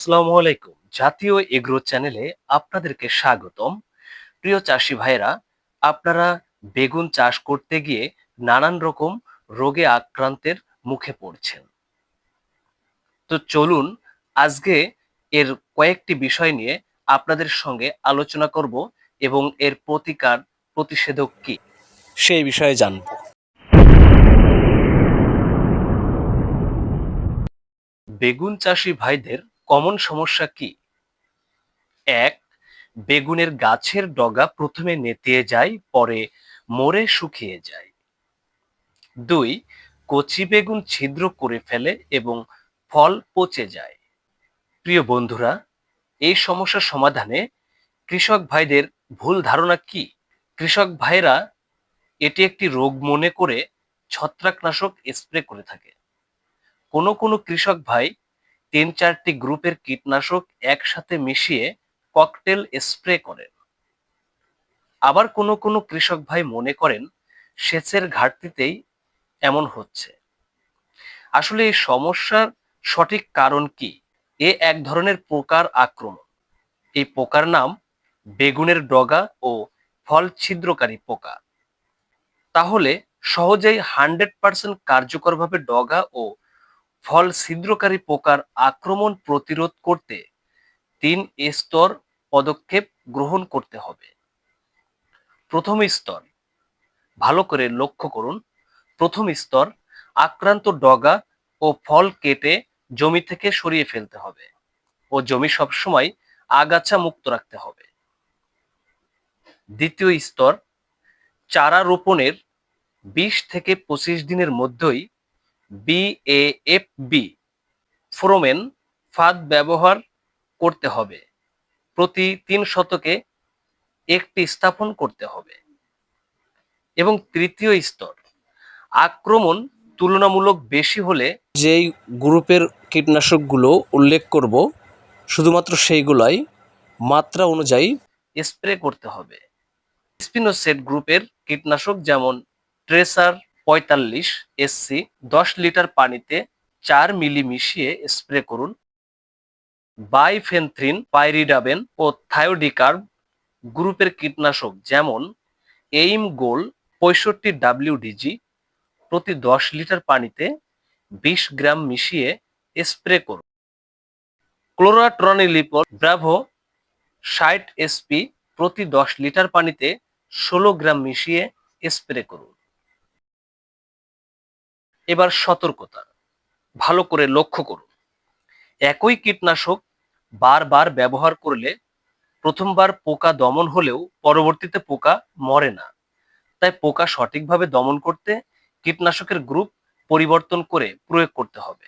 আসসালামু আলাইকুম। জাতীয় এগ্রো চ্যানেলে আপনাদেরকে স্বাগতম। প্রিয় চাষি ভাইরা আপনারা বেগুন চাষ করতে গিয়ে নানান রকম রোগে আক্রান্তের মুখে পড়ছেন। তো চলুন আজকে এর কয়েকটি বিষয় নিয়ে আপনাদের সঙ্গে আলোচনা করব এবং এর প্রতিকার প্রতিষেধক কি? সেই বিষয়ে জানব। বেগুন চাষি ভাইদের কমন সমস্যা কি? এক, বেগুনের গাছের ডগা প্রথমে নেতিয়ে যায়, পরে মরে শুকিয়ে যায়। দুই, কচি বেগুন ছিদ্র করে ফেলে এবং ফল পচে যায়। প্রিয় বন্ধুরা, এই সমস্যা সমাধানে কৃষক ভাইদের ভুল ধারণা কি? কৃষক ভাইরা এটি একটি রোগ মনে করে ছত্রাকনাশক স্প্রে করে থাকে। কোনো কোনো কৃষক ভাই তিন চারটি গ্রুপের কীটনাশক একসাথে মিশিয়ে ককটেল স্প্রে করেন। আবার কোনো কোনো কৃষক ভাই মনে করেন, সেচের ঘাটতিতেই এমন হচ্ছে। আসলে এই সমস্যার সঠিক কারণ কি? এ এক ধরনের পোকার আক্রমণ। এই পোকার নাম বেগুনের ডগা ও ফল ছিদ্রকারী পোকা। তাহলে সহজেই হান্ড্রেড পার্সেন্ট কার্যকরভাবে ডগা ও ফল ছিদ্রকারী পোকার আক্রমণ প্রতিরোধ করতে তিন স্তর পদক্ষেপ গ্রহণ করতে হবে। প্রথম স্তর, ভালো করে লক্ষ্য করুন। প্রথম স্তর, আক্রান্ত ডগা ও ফল কেটে জমি থেকে সরিয়ে ফেলতে হবে ও জমি সবসময় আগাছা মুক্ত রাখতে হবে। দ্বিতীয় স্তর, চারা রোপণের বিশ থেকে পঁচিশ দিনের মধ্যেই বিএএফবি ফ্রোমেন ফাঁদ ব্যবহার করতে হবে। প্রতি তিন শতকে একটি স্থাপন করতে হবে। এবং তৃতীয় স্তর আক্রমণ তুলনামূলক বেশি হলে যেই গ্রুপের কীটনাশকগুলো উল্লেখ করব শুধুমাত্র সেইগুলাই মাত্রা অনুযায়ী স্প্রে করতে হবে। স্পিনোসেট গ্রুপের কীটনাশক যেমন ট্রেসার পঁয়তাল্লিশ এসসি দশ লিটার পানিতে চার মিলি মিশিয়ে স্প্রে করুন। বাইফেনথ্রিন, পাইরিডাবেন ও থায়োডিকার্ব গ্রুপের কীটনাশক যেমন এইম গোল পঁয়ষট্টি ডাব্লিউডিজি প্রতি দশ লিটার পানিতে বিশ গ্রাম মিশিয়ে স্প্রে করুন। ক্লোরাট্রনিলিপর ব্রাভো ষাট এসপি প্রতি দশ লিটার পানিতে ষোলো গ্রাম মিশিয়ে স্প্রে করুন। এবার সতর্কতা। ভালো করে লক্ষ্য করুন। একই কীটনাশক বারবার ব্যবহার করলে প্রথমবার পোকা দমন হলেও পরবর্তীতে পোকা মরে না। তাই পোকা সঠিকভাবে দমন করতে কীটনাশকের গ্রুপ পরিবর্তন করে প্রয়োগ করতে হবে।